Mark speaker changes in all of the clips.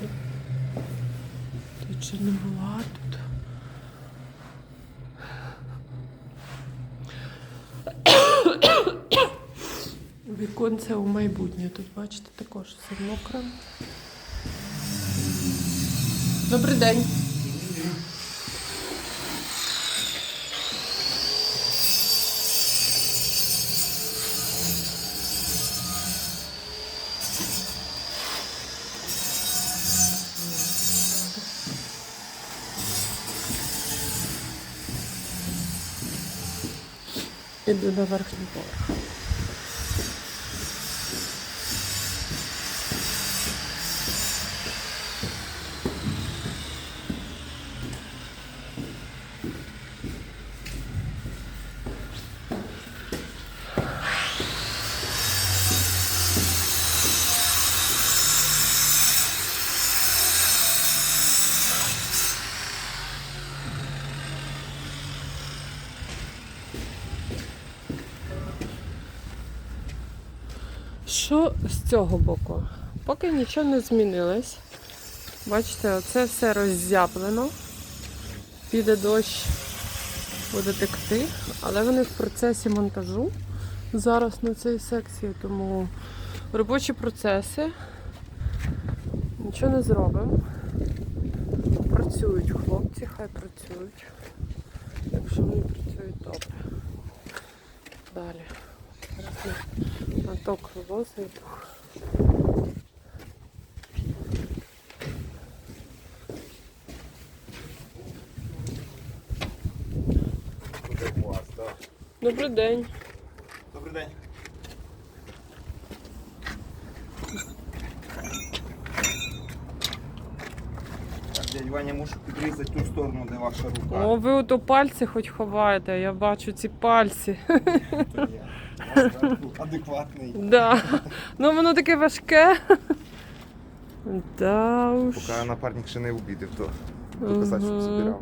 Speaker 1: тут. Тут ще не була тут. Віконце у майбутнє. Тут, бачите, також все мокре. Добрий день. Іду на верхній поверх. Що з цього боку? Поки нічого не змінилось. Бачите, оце все роззяплено. Піде дощ, буде текти, але вони в процесі монтажу зараз на цій секції, тому робочі процеси. Нічого не зробимо. Працюють хлопці, хай працюють. Якщо вони працюють добре. Далі. Вивозить.
Speaker 2: Буде.
Speaker 1: Добрий день.
Speaker 2: Добрий день. Дядь Ваня, мушу підрізати ту сторону, де ваша рука.
Speaker 1: О, ви ото пальці хоч ховаєте, я бачу ці пальці.
Speaker 2: То. Я Адекватний.
Speaker 1: Да. Ну воно таке важке. Да уж.
Speaker 2: Поки напарник ще не обідав, то доказати, щоб
Speaker 1: Мгм.
Speaker 2: збирав.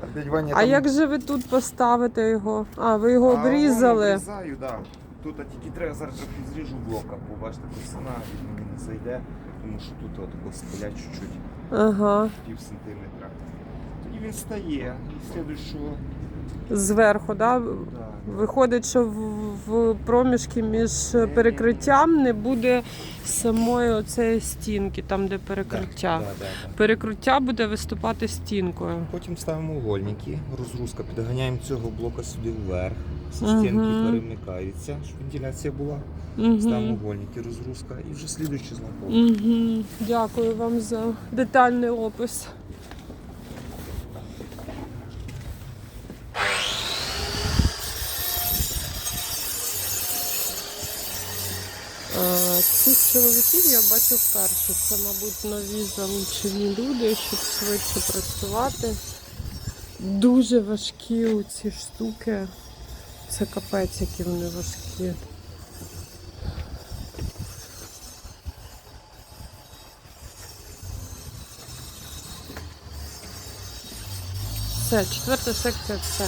Speaker 2: Так, дядь Ваня,
Speaker 1: А
Speaker 2: там-
Speaker 1: як же ви тут поставите його? А, ви його
Speaker 2: А, вон
Speaker 1: обрізали.
Speaker 2: Обрізаю, да. Тут а тільки треба зараз же зріжу блока, бо бачите, косина він мені не зайде, тому що тут отако спилять чуть-чуть.
Speaker 1: Ага.
Speaker 2: пів сантиметра. Тоді він стає. І слідуючого.
Speaker 1: Зверху, да?
Speaker 2: Да.
Speaker 1: Виходить, що в, в проміжки між перекриттям не буде самої оцеї стінки, там де перекриття.
Speaker 2: Да, да, да.
Speaker 1: Перекриття буде виступати стінкою.
Speaker 2: Потім ставимо угольники, розгрузка, підганяємо цього блока сюди вверх.
Speaker 1: Мгм.
Speaker 2: стінки перемикаються, щоб вентиляція була. Ставимо угольники, розгрузка і вже слідуючий знаком.
Speaker 1: Угу. Дякую вам за детальний опис. А, Цих чоловіків я бачу вперше. Це, мабуть, нові залучені люди, щоб швидше працювати. Дуже важкі ці штуки. Це капець, які вони важкі. Все, четверта секція, все.